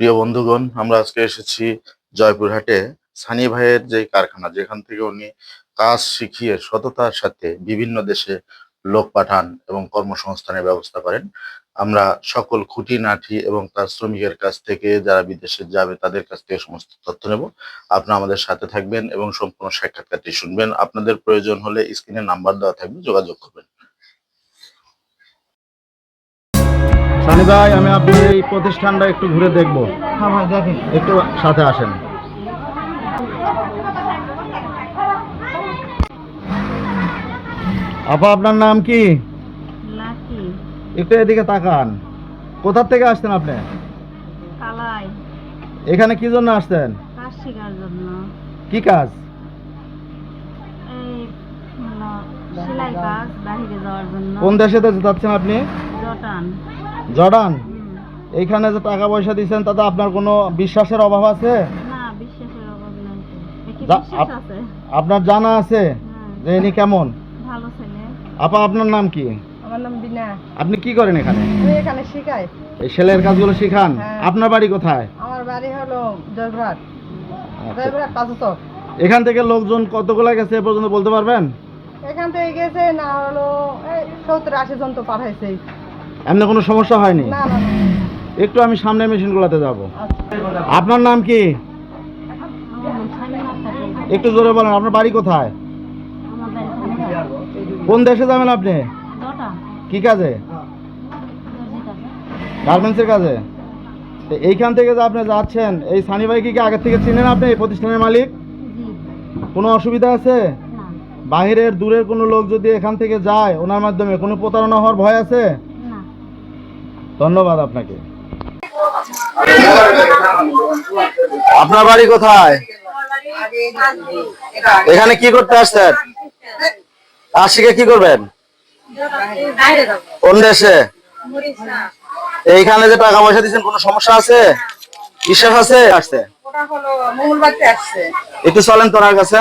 প্রিয় বন্ধুগণ, আমরা আজকে এসেছি জয়পুরহাটে সানি ভাইয়ের যে কারখানা, যেখান থেকে উনি কাজ শিখিয়ে সততার সাথে বিভিন্ন দেশে লোক পাঠান এবং কর্মসংস্থানের ব্যবস্থা করেন। আমরা সকল খুঁটিনাটি এবং তার শ্রমিকের কাছ থেকে, যারা বিদেশে যাবে তাদের কাছ থেকে সমস্ত তথ্য নেব। আপনারা আমাদের সাথে থাকবেন এবং সম্পূর্ণ সাক্ষাৎকারটি শুনবেন। আপনাদের প্রয়োজন হলে স্ক্রিনে নাম্বার দেওয়া থাকবে, যোগাযোগ করবেন। ভাই আমি আপনার এই প্রতিষ্ঠানটা একটু ঘুরে দেখব। হ্যাঁ ভাই দেখেন। একটু সাথে আসেন। আপা আপনার নাম কি? একটু এদিকে তাকান। কোথার থেকে আসছেন আপনি? এখানে কি জন্য আসছেন? জন্য। কি কাজ? কোন দেশে যাচ্ছেন আপনি? জটান। জর্ডান। এইখানে যে টাকা পয়সা দিচ্ছেন তাতে আপনার কোনো বিশ্বাসের অভাব আছে? না বিশ্বাসের অভাব নাই। তো। বিশ্বাস আছে। আপনার জানা আছে হ্যাঁ। যে ইনি কেমন? ভালো ছেলে। আপা আপনার নাম কি? আমার নাম বিনা। আপনি কি করেন এখানে? আমি এখানে শিখাই। এই সেলের কাজগুলো শিখান। হ্যাঁ। আপনার বাড়ি কোথায়? আমার বাড়ি হলো জয়পুরহাট। আচ্ছা। জয়পুরহাট পাঁচশো এখান থেকে লোকজন কতগুলা গেছে এ পর্যন্ত বলতে পারবেন? এখান থেকে গেছে না হলো এই সত্তর আশি জন তো পাঠাইছে এমনি কোনো সমস্যা হয়নি। একটু আমি সামনে মেশিনগুলোতে যাব। আপনার নাম কি। একটু জোরে বলেন আপনার বাড়ি কোথায়। কোন দেশে যাবেন আপনি? কি কাজে? গার্মেন্টসের কাজে? এইখান থেকে যে আপনি যাচ্ছেন এই সানি ভাই কি আগে থেকে চিনেন আপনি এই প্রতিষ্ঠানের মালিক? কোনো অসুবিধা আছে? বাহিরের দূরের কোনো লোক যদি এখান থেকে যায় ওনার মাধ্যমে কোনো প্রতারণা হওয়ার ভয় আছে? ধন্যবাদ আপনাকে। আপনার বাড়ি কোথায়? এখানে কি করতে আসছেন? শিখে কি করবেন? কোন দেশে? এইখানে যে টাকা পয়সা দিচ্ছেন, কোনো সমস্যা আছে? বিশ্বাস আছে? আসছে। একটু চলেন তোনার কাছে।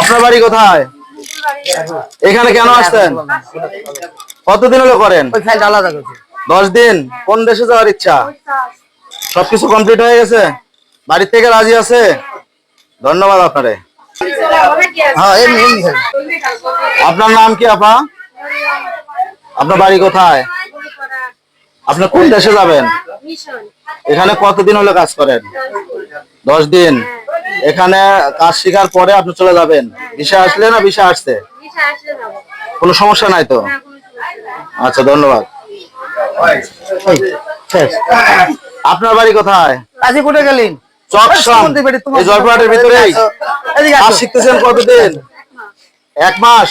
আপনার বাড়ি কোথায়? এখানে কেন আসছেন? কতদিন হলো করেন? দশ দিন? কোন দেশে যাওয়ার ইচ্ছা? সবকিছু কমপ্লিট হয়ে গেছে? বাড়ির থেকে রাজি আছে? ধন্যবাদ আপনারে। হ্যাঁ আপনার নাম কি আপা? আপনার বাড়ি কোথায়? আপনি কোন দেশে যাবেন? এখানে কতদিন হলো কাজ করেন? দশ দিন? এখানে কাজ শেখার পরে আপনি চলে যাবেন। বিষয় আসলে না বিষয় আসছে কোনো সমস্যা নাই তো? আচ্ছা ধন্যবাদ। আপনার বাড়ি কোথায়? কাজী কোটে গেলেন জয়পুরহাটের ভিতরেই? কাজ শিখতেছেন কতদিন? এক মাস।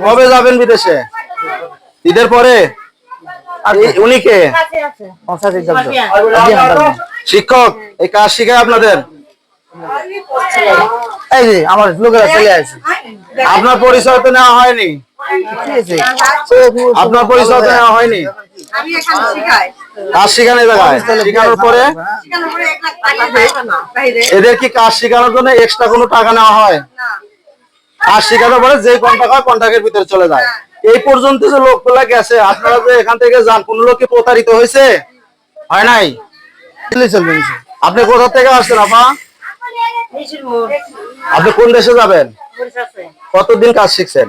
কবে যাবেন বিদেশে? ঈদের পরে? এই- উনি কে? পঞ্চাশ একদম তো। আজি হাঁটার দিন। শিক্ষক এই কাজ শিখায় আপনাদের? এই যে আমার লোকেরা চলে আসছে আপনার পরিচয় তো নেওয়া হয়নি? আপনার পরিচয় তো নেওয়া হয়নি? আমি এখানে শিখাই। কাজ শিখানো জায়গায় শিখানোর পরে? এদের কি কাজ শেখানোর জন্য এক্সট্রা কোনো টাকা নেওয়া হয়? কাজ শেখানোর পরে যে কন্টাক্ট হয় কন্টাক্টের ভিতরে চলে যায়। এই পর্যন্ত যে লোকগুলা গেছে আপনারা যে এখান থেকে যান কোন লোক কি প্রতারিত হয়েছে? হয় নাই? চলবে আপনি কোথা থেকে আসছেন আপা? আপনি কোন দেশে যাবেন? কতদিন কাজ শিখছেন?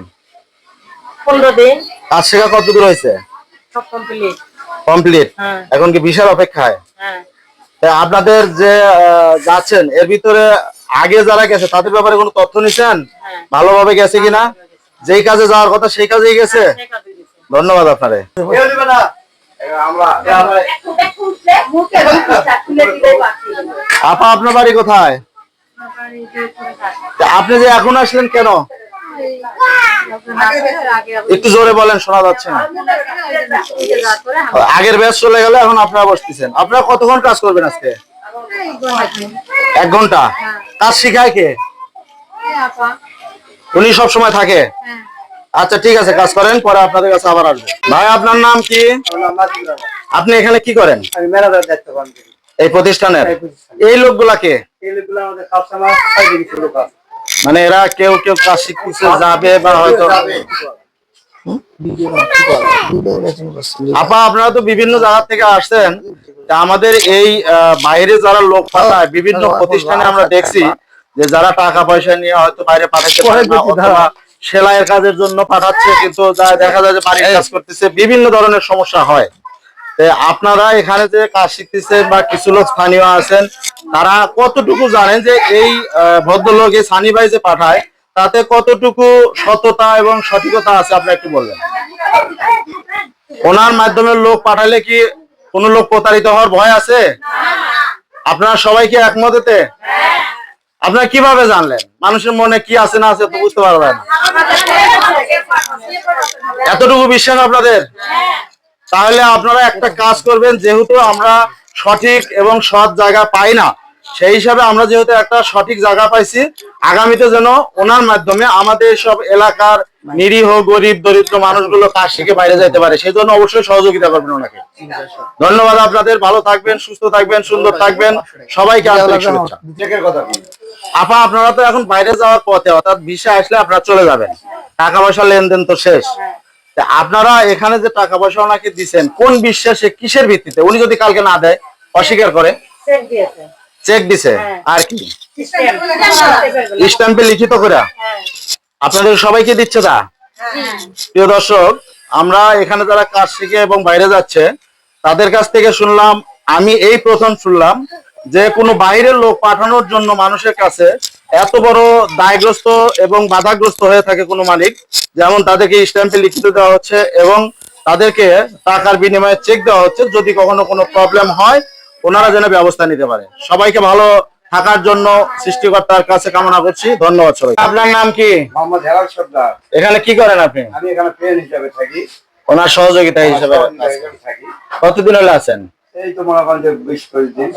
পনেরো দিন। কাজ শেখা কত দূর হয়েছে কমপ্লিট কমপ্লিট। হ্যাঁ। এখন কি বিশাল অপেক্ষায়? হ্যাঁ। আপনাদের যে যাচ্ছেন এর ভিতরে আগে যারা গেছে তাদের ব্যাপারে কোনো তথ্য নিছেন? হ্যাঁ। ভালোভাবে গেছে কিনা? যেই কাজে যাওয়ার কথা সেই কাজেই গেছে? কাজে গেছে। ধন্যবাদ আপনারে। আপা আপনার বাড়ি কোথায়? আপনি যে এখন আসলেন কেন? একটু জোরে বলেন শোনা যাচ্ছে না। আগের ব্যাচ চলে গেলে এখন আপনারা বসতেছেন। আপনারা কতক্ষণ কাজ করবেন আজকে? এক ঘণ্টা। কাজ শিখায় কে? উনি সব সময় থাকে? আচ্ছা ঠিক আছে কাজ করেন পরে আপনাদের কাছে আবার আসব। ভাই আপনার নাম কি? আপনি এখানে কি করেন? আমি ম্যানেজার দায়িত্ব পালন করি। এই প্রতিষ্ঠানের? এই। লোকগুলাকে মানে এরা কেউ কেউ কাজ শিখতেছে যাবে বা হয়তো আপা আপনারা তো বিভিন্ন জায়গা থেকে আসছেন। তা আমাদের এই বাইরে যারা লোক পাঠায় বিভিন্ন প্রতিষ্ঠানে আমরা দেখছি যে যারা টাকা পয়সা নিয়ে হয়তো বাইরে পারে সেলাইয়ের কাজের জন্য পাঠাচ্ছে কিন্তু দেখা যায় যে বাড়ির কাজ করতেছে বিভিন্ন ধরনের সমস্যা হয়। আপনারা এখানে যে কাজ শিখতেছেন বা কিছু লোক স্থানীয় আছেন, তারা কতটুকু জানেন যে এই ভদ্রলোক এই সানি ভাই যে পাঠায়, তাতে কতটুকু সততা এবং সঠিকতা আছে, আপনি একটু বলবেন? ওনার মাধ্যমে লোক পাঠালে কি কোন লোক প্রতারিত হওয়ার ভয় আছে? আপনারা সবাই কি একমত এতে? আপনারা কীভাবে জানলেন? মানুষের মনে কি আছে, না আছে, তো বুঝতে পারবেন এতটুকু বিশ্বাস আপনাদের? তাহলে আপনারা একটা কাজ করবেন যেহেতু আমরা সঠিক এবং সৎ জায়গা পাই না সেই হিসাবে আমরা যেহেতু একটা সঠিক জায়গা পাইছি আগামীতে যেন ওনার মাধ্যমে আমাদের সব এলাকার নিরীহ গরিব দরিদ্র মানুষগুলো কাজ শিখে বাইরে যেতে পারে সেই জন্য অবশ্যই সহযোগিতা করবেন ওনাকে। ধন্যবাদ আপনাদের ভালো থাকবেন সুস্থ থাকবেন সুন্দর থাকবেন সবাইকে আন্তরিক শুভেচ্ছা। আপা আপনারা তো এখন বাইরে যাওয়ার পথে অর্থাৎ ভিসা আসলে আপনারা চলে যাবেন। টাকা পয়সা লেনদেন তো শেষ। আপনারা এখানে যে টাকা পয়সা ওনাকে দিচ্ছেন কোন বিশ্বাসে কিসের ভিত্তিতে? উনি যদি কালকে না দেয় অস্বীকার করে? চেক দিছে? আর কি? স্ট্যাম্পে লিখিত করে? আপনাদের সবাইকে দিচ্ছে তা? প্রিয় দর্শক আমরা এখানে যারা কাজ শিখে এবং বাইরে যাচ্ছে তাদের কাছ থেকে শুনলাম আমি এই প্রথম শুনলাম যে কোনো বাইরের লোক পাঠানোর জন্য মানুষের কাছে এত বড় দায়গ্রস্ত এবং বাধাগ্রস্ত হয়ে থাকে কোনো মালিক যেমন তাদেরকে স্ট্যাম্পে লিখিত দেওয়া হচ্ছে এবং তাদেরকে টাকার বিনিময়ে চেক দেওয়া হচ্ছে যদি কখনো কোনো প্রবলেম হয় ওনারা যেন ব্যবস্থা নিতে পারে। সবাইকে ভালো থাকার জন্য সৃষ্টিকর্তার কাছে কামনা করছি। ধন্যবাদ সবাই আপনার নাম কি? মোহাম্মদ হেলাল সর্দার। এখানে কি করেন আপনি? আমি এখানে পেন হিসাবে থাকি। ওনার সহযোগিতা হিসেবে কতদিন হলে আছেন? এই তো মনে করেন যে বিশ পঁচিশ দিন।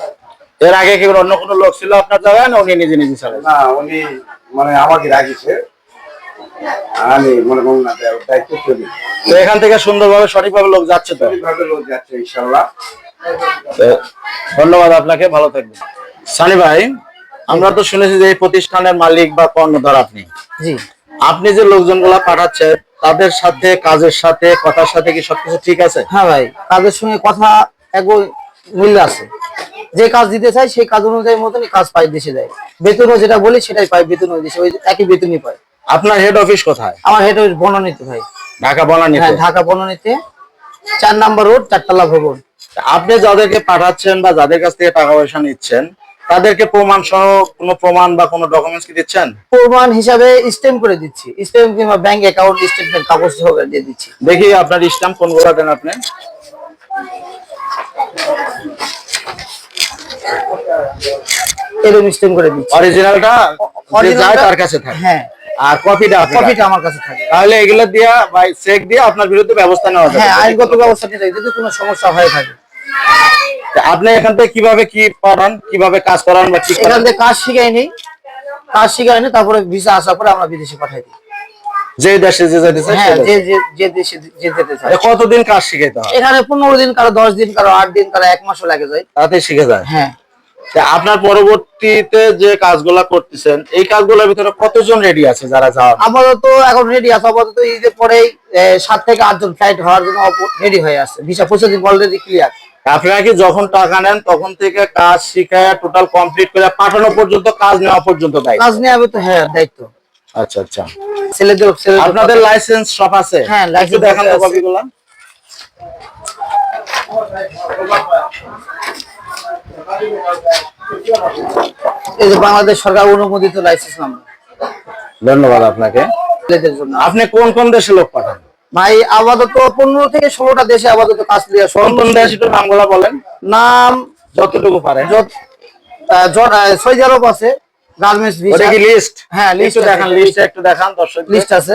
এর আগে কি অন্য কোনো লোক ছিল আপনার জায়গায় না উনি নিজে নিজে চালান না উনি মানে আমাকে রাখিছে আমি মনে করুন না যে দায়িত্ব চলি। তো এখান থেকে সুন্দরভাবে সঠিকভাবে লোক যাচ্ছে তো? এইভাবে লোক যাচ্ছে ইনশাল্লাহ ধন্যবাদ আপনাকে ভালো থাকবেন। সানি ভাই আমরা তো শুনেছি যে এই প্রতিষ্ঠানের মালিক বা কর্ণধার আপনি। জি। আপনি যে লোকজনগুলা পাঠাচ্ছেন তাদের সাথে কাজের সাথে কথার সাথে কি সবকিছু ঠিক আছে? হ্যাঁ ভাই কাজের সঙ্গে কথা একই মূল্য আছে। যে কাজ দিতে চাই সেই কাজ অনুযায়ী মতনই কাজ পাই দেশে দেয়। বেতনও যেটা বলি সেটাই পাই বেতন ওই দেশে ওই একই বেতনই পাই আপনার হেড অফিস কোথায়? আমার হেড অফিস বনানীতে ভাই। ঢাকা বনানীতে? হ্যাঁ ঢাকা বনানীতে চার নাম্বার রোড চারতলা ভবন। আপনি যাদেরকে পাঠাচ্ছেন বা যাদের কাছ থেকে টাকা পয়সা নিচ্ছেন তাদেরকে প্রমাণ সহ কোনো প্রমাণ বা কোনো ডকুমেন্টস কি দিচ্ছেন? প্রমাণ হিসাবে স্টেম করে দিচ্ছি। স্টেম কিংবা ব্যাংক অ্যাকাউন্ট স্টেটমেন্ট কাগজ সহকারে দিয়ে দিচ্ছি। দেখি আপনার স্ট্যাম্প কোনগুলো দেন আপনি। এরকম স্টেম করে দিচ্ছি। অরিজিনালটা যে যায় তার কাছে থাকে। হ্যাঁ। আর কপিটা কপিটা আমার কাছে থাকে। তাহলে এগুলো দিয়া বা চেক দিয়ে আপনার বিরুদ্ধে ব্যবস্থা নেওয়া যাবে। হ্যাঁ আইনগত ব্যবস্থা নিতে যদি কোনো সমস্যা হয়ে থাকে। আপনি এখান থেকে কীভাবে কি পাঠান কীভাবে কাজ করান বা ঠিক এখান থেকে কাজ শিখাই নেই। কাজ শিখাই নেই তারপরে ভিসা আসার পরে আমরা বিদেশে পাঠাই দিই। যে দেশে যে যেতে চায় হ্যাঁ যে যে যে দেশে যেতে এ কতদিন কাজ শিখাইতে হয়? এখানে পনেরো দিন কারও দশ দিন কারও আট দিন কারও এক মাসও লাগে যায়। তাতে শিখে যায়। হ্যাঁ। আপনার পরবর্তীতে যে কাজগুলা করতেছেন এই কাজগুলোর ভিতরে কতজন রেডি আছে যারা যাওয়ার? আপাতত এখন রেডি আছে আপাতত ঈদের পরেই সাত থেকে আটজন ফ্লাইট হওয়ার জন্য রেডি হয়ে আছে। ভিসা প্রসেসিং অলরেডি ক্লিয়ার আপনারা কি যখন টাকা নেন তখন থেকে কাজ শিখায় টোটাল কমপ্লিট করে পাঠানো পর্যন্ত কাজ নেওয়া পর্যন্ত দেয় কাজ হবে তো হ্যাঁ দায়িত্ব। আচ্ছা আচ্ছা। ছেলেদের আপনাদের লাইসেন্স সব আছে? হ্যাঁ, license দেখান তো। কপিগুলা। এই যে বাংলাদেশ সরকার অনুমোদিত লাইসেন্স নাম্বার ধন্যবাদ আপনাকে। আপনি কোন কোন দেশে লোক পাঠান? ভাই আপাতত পনেরো থেকে ষোলোটা দেশে আপাতত কাজ দিয়ে কোন কোন দেশ একটু নামগুলা বলেন। নাম যতটুকু জ- সৌদি আরব আছে গার্মেন্টস কি লিস্ট হ্যাঁ, আছে। দেখান লিস্ট একটু দেখান দর্শক লিস্ট আছে।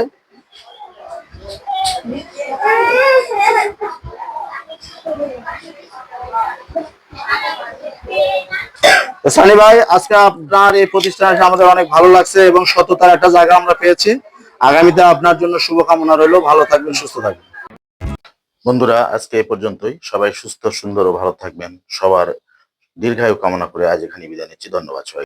সানি ভাই, আজকে আপনার এই প্রতিষ্ঠানে আমাদের অনেক ভালো লাগছে এবং সততার একটা জায়গা আমরা পেয়েছি। আগামীতে আপনার জন্য শুভকামনা রইল। ভালো থাকবেন, সুস্থ থাকবেন। বন্ধুরা, আজকে এ পর্যন্তই। সবাই সুস্থ, সুন্দর ও ভালো থাকবেন। সবার দীর্ঘায়ু কামনা করে আজ এখানে বিদায় নিচ্ছি। ধন্যবাদ সবাই